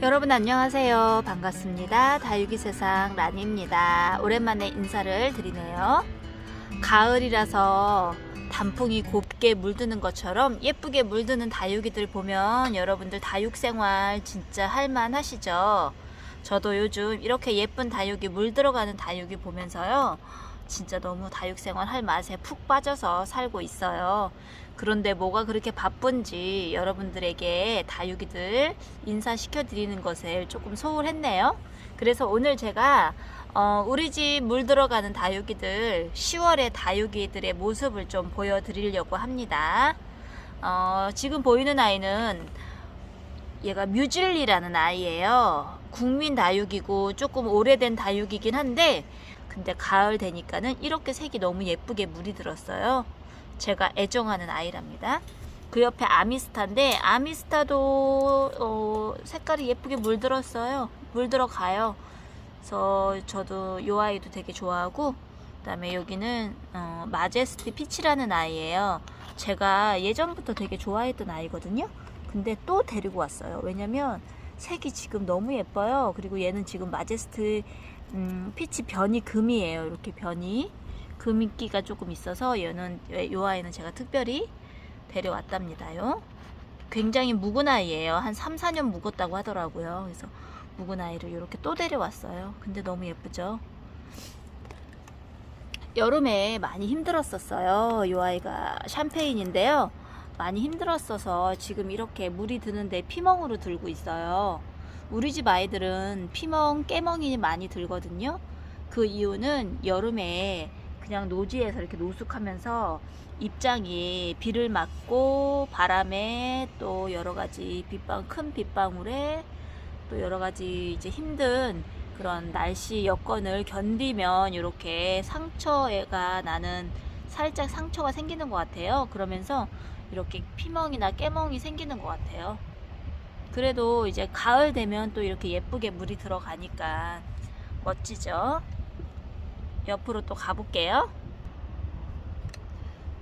여러분 안녕하세요. 반갑습니다. 다육이 세상 라니입니다. 오랜만에 인사를 드리네요. 가을이라서 단풍이 곱게 물드는 것처럼 예쁘게 물드는 다육이들 보면 여러분들 다육 생활 진짜 할만하시죠? 저도 요즘 이렇게 예쁜 다육이 물들어가는 다육이 보면서요. 진짜 너무 다육 생활 할 맛에 푹 빠져서 살고 있어요. 그런데 뭐가 그렇게 바쁜지 여러분들에게 다육이들 인사시켜 드리는 것을 조금 소홀했네요. 그래서 오늘 제가 어, 우리 집 물 들어가는 다육이들 10월의 다육이들의 모습을 좀 보여드리려고 합니다. 어, 지금 보이는 아이는 얘가 뮤즐리라는 아이예요. 국민 다육이고 조금 오래된 다육이긴 한데 근데 가을 되니까는 이렇게 색이 너무 예쁘게 물이 들었어요. 제가 애정하는 아이랍니다. 그 옆에 아미스타인데 아미스타도 어, 색깔이 예쁘게 물들었어요. 물들어가요. 그래서 저도 이 아이도 되게 좋아하고 그다음에 여기는 어, 마제스티 피치라는 아이예요. 제가 예전부터 되게 좋아했던 아이거든요. 근데 또 데리고 왔어요. 왜냐면 색이 지금 너무 예뻐요. 그리고 얘는 지금 마제스트 음, 피치 변이 금이에요. 이렇게 변이 금기가 조금 있어서 얘는 요 아이는 제가 특별히 데려왔답니다요. 굉장히 묵은 아이예요. 한 3, 4년 묵었다고 하더라고요. 그래서 묵은 아이를 이렇게 또 데려왔어요. 근데 너무 예쁘죠? 여름에 많이 힘들었었어요. 이 아이가 샴페인인데요. 많이 힘들었어서 지금 이렇게 물이 드는데 피멍으로 들고 있어요. 우리 집 아이들은 피멍, 깨멍이 많이 들거든요. 그 이유는 여름에 그냥 노지에서 이렇게 노숙하면서 입장이 비를 맞고 바람에 또 여러 가지 빗방 큰 빗방울에 또 여러 가지 이제 힘든 그런 날씨 여건을 견디면 이렇게 상처가 나는 살짝 상처가 생기는 것 같아요. 그러면서 이렇게 피멍이나 깨멍이 생기는 것 같아요. 그래도 이제 가을 되면 또 이렇게 예쁘게 물이 들어가니까 멋지죠? 옆으로 또 가볼게요.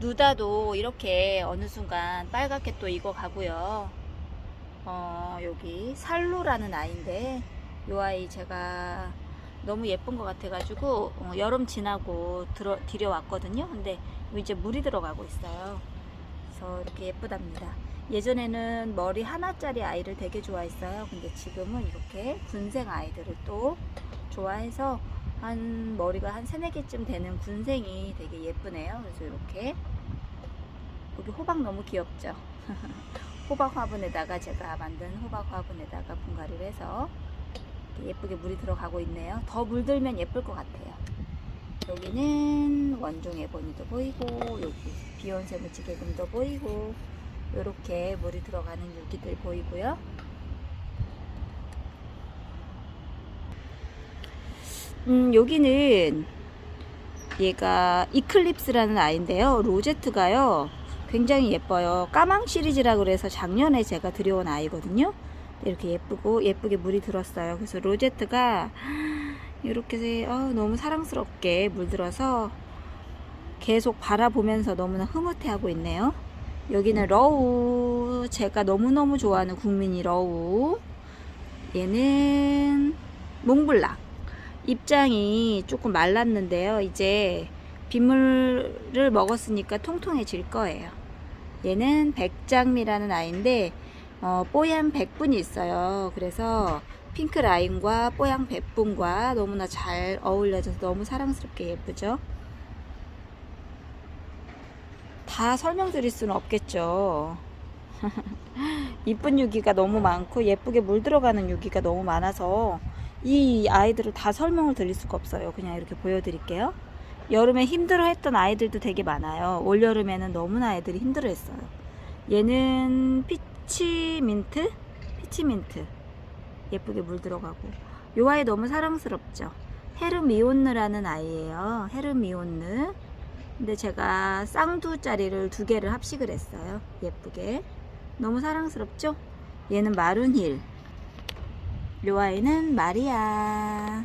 누다도 이렇게 어느 순간 빨갛게 또 익어가고요. 어, 여기 살로라는 아이인데 이 아이 제가 너무 예쁜 것 같아가지고 어, 여름 지나고 들어, 들여왔거든요. 근데 이제 물이 들어가고 있어요. 그래서 이렇게 예쁘답니다. 예전에는 머리 하나짜리 아이를 되게 좋아했어요. 근데 지금은 이렇게 군생 아이들을 또 좋아해서 한 머리가 한 세네 개쯤 되는 군생이 되게 예쁘네요. 그래서 이렇게 여기 호박 너무 귀엽죠. 호박 화분에다가 제가 만든 호박 화분에다가 분갈이를 해서 예쁘게 물이 들어가고 있네요. 더 물들면 예쁠 것 같아요. 여기는 원종 에보니도 보이고 여기 비욘 세 무지개금도 보이고 이렇게 물이 들어가는 유기들 보이고요. 음, 여기는 얘가 이클립스라는 아이인데요. 로제트가요. 굉장히 예뻐요. 까망 시리즈라 그래서 작년에 제가 들여온 아이거든요. 이렇게 예쁘고 예쁘게 물이 들었어요. 그래서 로제트가 이렇게 어, 너무 사랑스럽게 물들어서 계속 바라보면서 너무나 흐뭇해하고 있네요. 여기는 러우 제가 너무너무 좋아하는 국민이 러우 얘는 몽블랑 입장이 조금 말랐는데요. 이제 빗물을 먹었으니까 통통해질 거예요. 얘는 백장미라는 아이인데 어, 뽀얀 백분이 있어요. 그래서 핑크 라인과 뽀얀 백분과 너무나 잘 어울려져서 너무 사랑스럽게 예쁘죠. 다 설명드릴 수는 없겠죠. 이쁜 유기가 너무 많고 예쁘게 물 들어가는 유기가 너무 많아서 이 아이들을 다 설명을 드릴 수가 없어요. 그냥 이렇게 보여드릴게요. 여름에 힘들어 했던 아이들도 되게 많아요. 올여름에는 너무나 애들이 힘들어 했어요. 얘는 피치민트? 피치민트. 예쁘게 물 들어가고. 요 아이 너무 사랑스럽죠? 헤르미온느라는 아이예요. 헤르미온느. 근데 제가 쌍두짜리를 두 개를 합식을 했어요. 예쁘게. 너무 사랑스럽죠? 얘는 마룬힐. 요 아이는 마리아.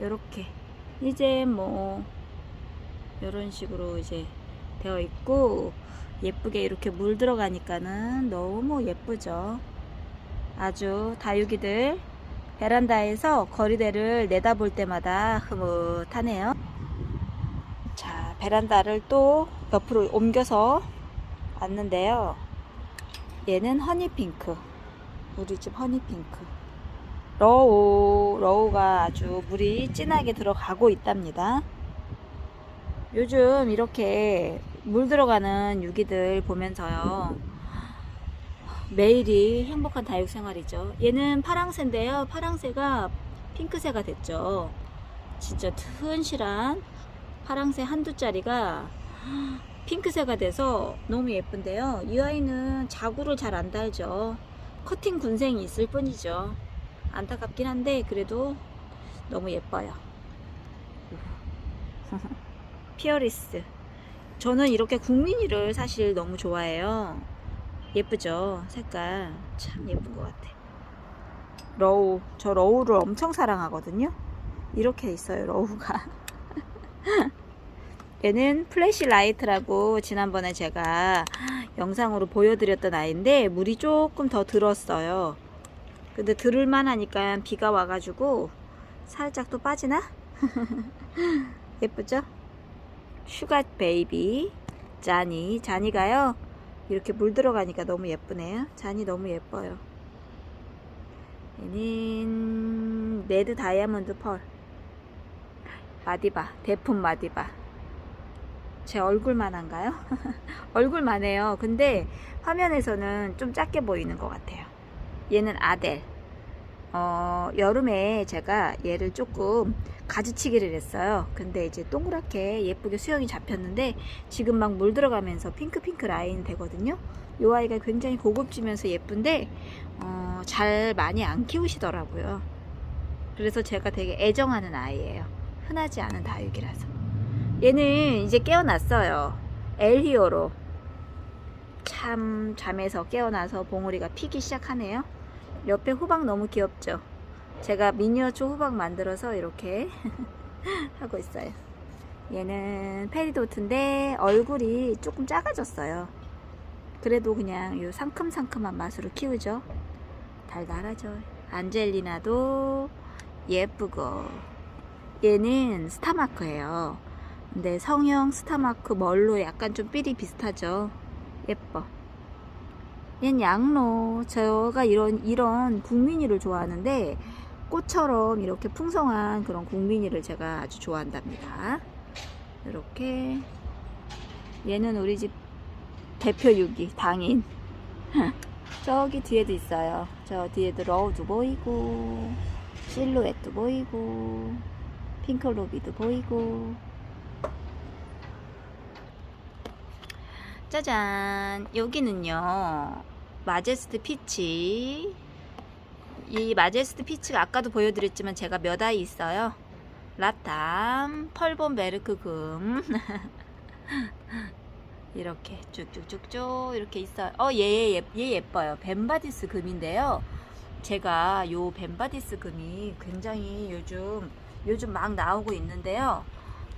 요렇게. 이제 뭐, 요런 식으로 이제 되어 있고, 예쁘게 이렇게 물 들어가니까는 너무 예쁘죠? 아주 다육이들 베란다에서 거리대를 내다볼 때마다 흐뭇하네요. 자, 베란다를 또 옆으로 옮겨서 왔는데요. 얘는 허니핑크. 우리 집 허니핑크. 러우, 러우가 아주 물이 진하게 들어가고 있답니다. 요즘 이렇게 물 들어가는 유기들 보면서요. 매일이 행복한 다육 생활이죠. 얘는 파랑새인데요. 파랑새가 핑크새가 됐죠. 진짜 튼실한 파랑새 한두 짜리가 핑크새가 돼서 너무 예쁜데요. 이 아이는 자구를 잘 안 달죠. 커팅 군생이 있을 뿐이죠. 안타깝긴 한데 그래도 너무 예뻐요. 피어리스. 저는 이렇게 국민이를 사실 너무 좋아해요. 예쁘죠? 색깔. 참 예쁜 것 같아. 러우. 저 러우를 엄청 사랑하거든요. 이렇게 있어요, 러우가. 얘는 플래시 라이트라고 지난번에 제가 영상으로 보여드렸던 아이인데 물이 조금 더 들었어요. 근데 들을만 하니까 비가 와가지고 살짝 또 빠지나? 예쁘죠? 슈가 베이비 자니 자니가요 이렇게 물 들어가니까 너무 예쁘네요 자니 너무 예뻐요 얘는 레드 다이아몬드 펄 마디바 대품 마디바 제 얼굴만 한가요? 얼굴만 해요 근데 화면에서는 좀 작게 보이는 것 같아요 얘는 아델 어, 여름에 제가 얘를 조금 가지치기를 했어요. 근데 이제 동그랗게 예쁘게 수영이 잡혔는데 지금 막 물 들어가면서 핑크핑크 라인 되거든요. 이 아이가 굉장히 고급지면서 예쁜데 어, 잘 많이 안 키우시더라고요. 그래서 제가 되게 애정하는 아이예요. 흔하지 않은 다육이라서. 얘는 이제 깨어났어요. 엘히오로. 참 잠에서 깨어나서 봉우리가 피기 시작하네요. 옆에 호박 너무 귀엽죠? 제가 미니어처 호박 만들어서 이렇게 하고 있어요. 얘는 페리도트인데 얼굴이 조금 작아졌어요. 그래도 그냥 이 상큼상큼한 맛으로 키우죠. 달달하죠. 안젤리나도 예쁘고 얘는 스타마크예요. 근데 성형 스타마크 멀로 약간 좀 삘이 비슷하죠. 예뻐. 얜 양로. 제가 이런, 이런 국민이를 좋아하는데, 꽃처럼 이렇게 풍성한 그런 국민이를 제가 아주 좋아한답니다. 이렇게. 얘는 우리 집 대표 유기, 당인. 저기 뒤에도 있어요. 저 뒤에도 러우도 보이고, 실루엣도 보이고, 핑클로비도 보이고. 짜잔! 여기는요, 마제스트 피치. 이 마제스트 피치가 아까도 보여드렸지만 제가 몇 아이 있어요. 라탐, 펄본 베르크 금. 이렇게 쭉쭉쭉쭉 이렇게 있어요. 어, 얘, 얘, 얘 예뻐요. 벤바디스 금인데요. 제가 요 벤바디스 금이 굉장히 요즘, 요즘 막 나오고 있는데요.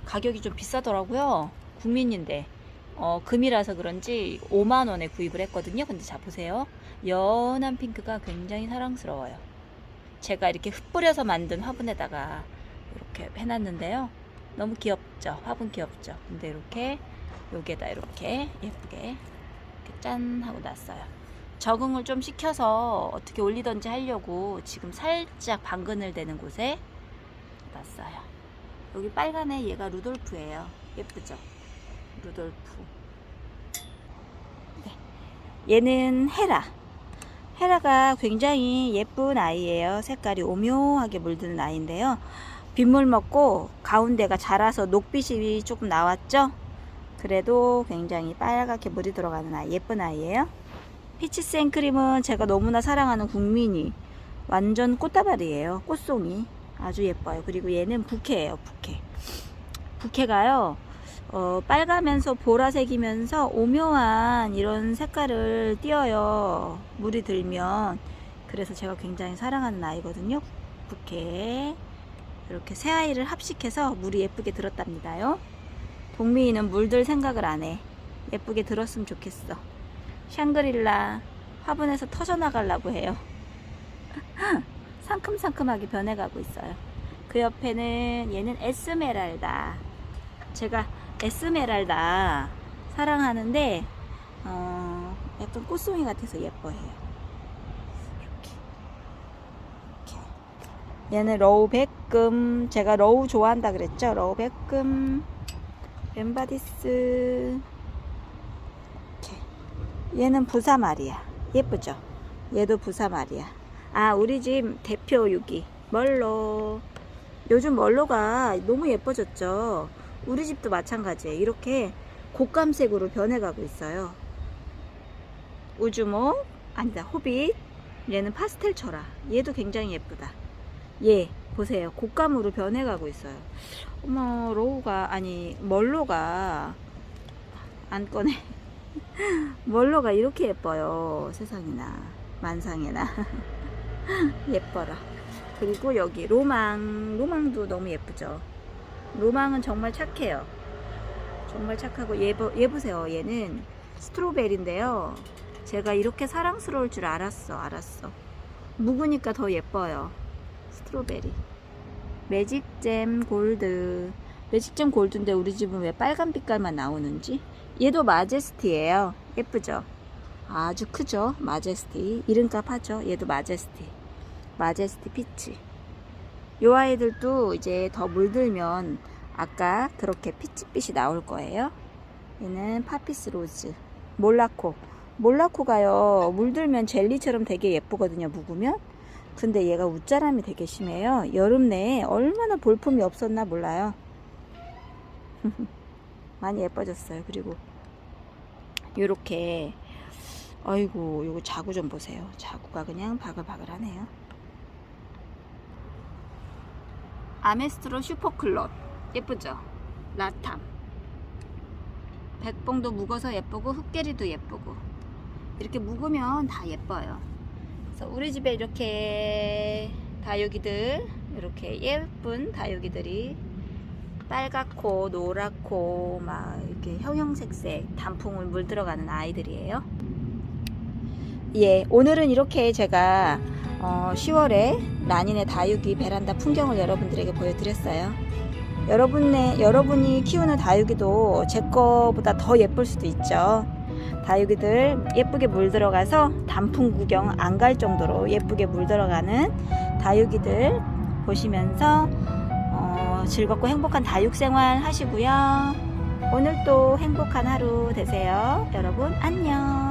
가격이 좀 비싸더라고요. 국민인데. 어, 금이라서 그런지 5만원에 구입을 했거든요. 근데 자, 보세요. 연한 핑크가 굉장히 사랑스러워요. 제가 이렇게 흩뿌려서 만든 화분에다가 이렇게 해놨는데요. 너무 귀엽죠? 화분 귀엽죠? 근데 이렇게 여기에다 이렇게 예쁘게 이렇게 짠 하고 놨어요. 적응을 좀 시켜서 어떻게 올리던지 하려고 지금 살짝 방근을 대는 곳에 놨어요. 여기 빨간애 얘가 루돌프예요. 예쁘죠? 루돌프. 네. 얘는 헤라. 헤라가 굉장히 예쁜 아이예요. 색깔이 오묘하게 물드는 아이인데요. 빗물 먹고 가운데가 자라서 녹빛이 조금 나왔죠? 그래도 굉장히 빨갛게 물이 들어가는 아이, 예쁜 아이예요. 피치 생크림은 제가 너무나 사랑하는 국민이 완전 꽃다발이에요. 꽃송이 아주 예뻐요. 그리고 얘는 부케예요. 부케. 부케가요. 어, 빨가면서 보라색이면서 오묘한 이런 색깔을 띄어요. 물이 들면. 그래서 제가 굉장히 사랑하는 아이거든요. 부케. 이렇게 새 아이를 합식해서 물이 예쁘게 들었답니다요. 동미이는 물들 생각을 안 해. 예쁘게 들었으면 좋겠어. 샹그릴라 화분에서 터져나가려고 해요. 상큼상큼하게 변해가고 있어요. 그 옆에는 얘는 에스메랄다. 제가 에스메랄다 사랑하는데 어, 약간 꽃송이 같아서 예뻐해요. 얘는 러우 백금. 제가 러우 좋아한다 그랬죠? 러우 백금. 이렇게. 얘는 부사마리아. 예쁘죠? 얘도 부사마리아. 아, 우리 집 대표 유기. 멀로. 요즘 멀로가 너무 예뻐졌죠? 우리 집도 마찬가지예요. 이렇게 곶감색으로 변해가고 있어요. 우주목, 아니다, 호빗. 얘는 파스텔 철화. 얘도 굉장히 예쁘다. 얘, 보세요. 곶감으로 변해가고 있어요. 어머, 로우가, 아니, 멀로가, 안 꺼내. 멀로가 이렇게 예뻐요. 세상에나. 만상에나. 예뻐라. 그리고 여기 로망. 로망도 너무 예쁘죠. 로망은 정말 착해요. 정말 착하고 얘, 보- 얘 보세요. 얘는 스트로베리인데요. 제가 이렇게 사랑스러울 줄 알았어. 알았어. 묵으니까 더 예뻐요. 스트로베리. 매직잼 골드. 매직잼 골드인데 우리 집은 왜 빨간 빛깔만 나오는지? 얘도 마제스티예요. 예쁘죠? 아주 크죠? 마제스티. 이름값 하죠? 얘도 마제스티. 마제스티 피치. 요 아이들도 이제 더 물들면 아까 그렇게 피치빛이 나올 거예요. 얘는 파피스 로즈. 몰라코. 몰라코가요, 물들면 젤리처럼 되게 예쁘거든요, 묵으면. 근데 얘가 웃자람이 되게 심해요. 여름 내에 얼마나 볼품이 없었나 몰라요. 많이 예뻐졌어요. 그리고 요렇게 아이고 요거 자구 좀 보세요. 자구가 그냥 바글바글하네요. 아메스트로 슈퍼클럽 예쁘죠? 라탐 백봉도 묵어서 예쁘고 흑계리도 예쁘고 이렇게 묵으면 다 예뻐요. 그래서 우리 집에 이렇게 다육이들 이렇게 예쁜 다육이들이 빨갛고 노랗고 막 이렇게 형형색색 단풍을 물들어가는 아이들이에요. 예, 오늘은 이렇게 제가 어, 10월에 라닌의 다육이 베란다 풍경을 여러분들에게 보여드렸어요. 여러분의 여러분이 키우는 다육이도 제 거보다 더 예쁠 수도 있죠. 다육이들 예쁘게 물 들어가서 단풍 구경 안 갈 정도로 예쁘게 물 들어가는 다육이들 보시면서 어, 즐겁고 행복한 다육 생활 하시고요. 오늘도 행복한 하루 되세요. 여러분 안녕.